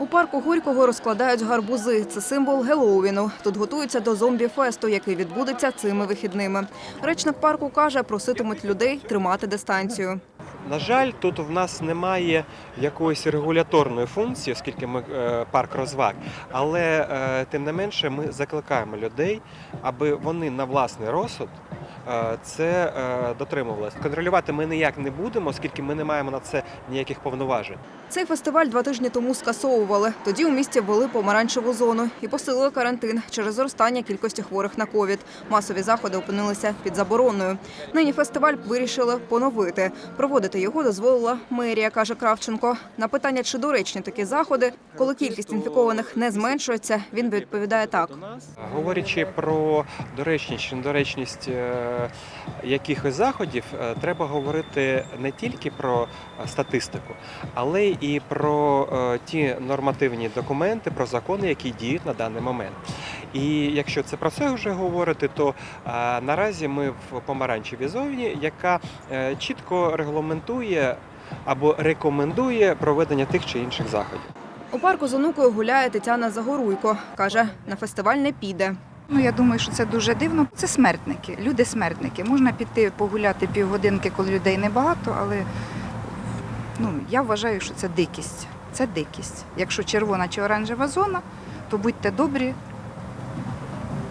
У парку Горького розкладають гарбузи. Це символ Геловіну. Тут готуються до зомбі-фесту, який відбудеться цими вихідними. Речник парку каже, проситимуть людей тримати дистанцію. На жаль, тут в нас немає якоїсь регуляторної функції, оскільки ми е, парк розваг. Але е, тим не менше ми закликаємо людей, аби вони на власний розсуд це е, дотримувалися. Контролювати ми ніяк не будемо, оскільки ми не маємо на це ніяких повноважень. Цей фестиваль два тижні тому скасовували. Тоді у місті ввели помаранчеву зону і посилили карантин через зростання кількості хворих на ковід. Масові заходи опинилися під забороною. Нині фестиваль вирішили поновити. Проводити його дозволила мерія, каже Кравченко. На питання, чи доречні такі заходи, коли кількість інфікованих не зменшується, він відповідає так. Говорячи про доречність чи недоречність е, якихось заходів, е, треба говорити не тільки про е, статистику, але і про е, ті нормативні документи, про закони, які діють на даний момент. І якщо це про це вже говорити, то е, наразі ми в помаранчевій зоні, яка е, чітко регламентує або рекомендує проведення тих чи інших заходів. У парку з онукою гуляє Тетяна Загоруйко. Каже, на фестиваль не піде. Ну, я думаю, що це дуже дивно. Це смертники, люди смертники. Можна піти погуляти півгодинки, коли людей небагато, але ну, я вважаю, що це дикість. Це дикість. Якщо червона чи оранжева зона, то будьте добрі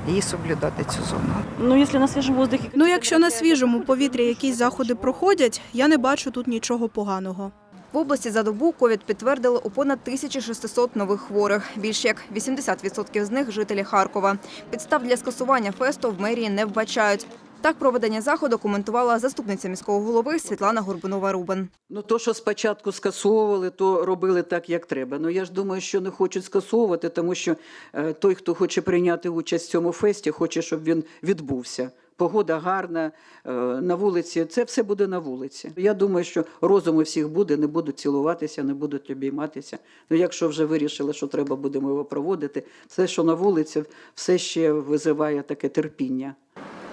її соблюдати цю зону. Ну, якщо на свіжому воздухі... Ну, якщо на свіжому повітрі якісь заходи проходять, я не бачу тут нічого поганого. Області за добу ковід підтвердили у понад 1600 нових хворих. Більш як 80% з них – жителі Харкова. Підстав для скасування фесту в мерії не вбачають. Так проведення заходу коментувала заступниця міського голови Світлана Горбунова-Рубен. Ну, то, що спочатку скасовували, то робили так, як треба. Ну, я ж думаю, що не хочуть скасовувати, тому що е, той, хто хоче прийняти участь в цьому фесті, хоче, щоб він відбувся. Погода гарна, е, на вулиці, це все буде на вулиці. Я думаю, що розум у всіх буде, не будуть цілуватися, не будуть обійматися. Ну, якщо вже вирішили, що треба будемо його проводити, все, що на вулиці, все ще визиває таке терпіння.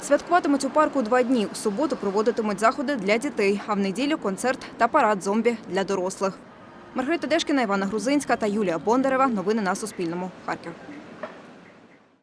Святкуватимуть у парку два дні. У суботу проводитимуть заходи для дітей, а в неділю – концерт та парад зомбі для дорослих. Маргарита Дешкіна, Івана Грузинська та Юлія Бондарева. Новини на Суспільному. Харків.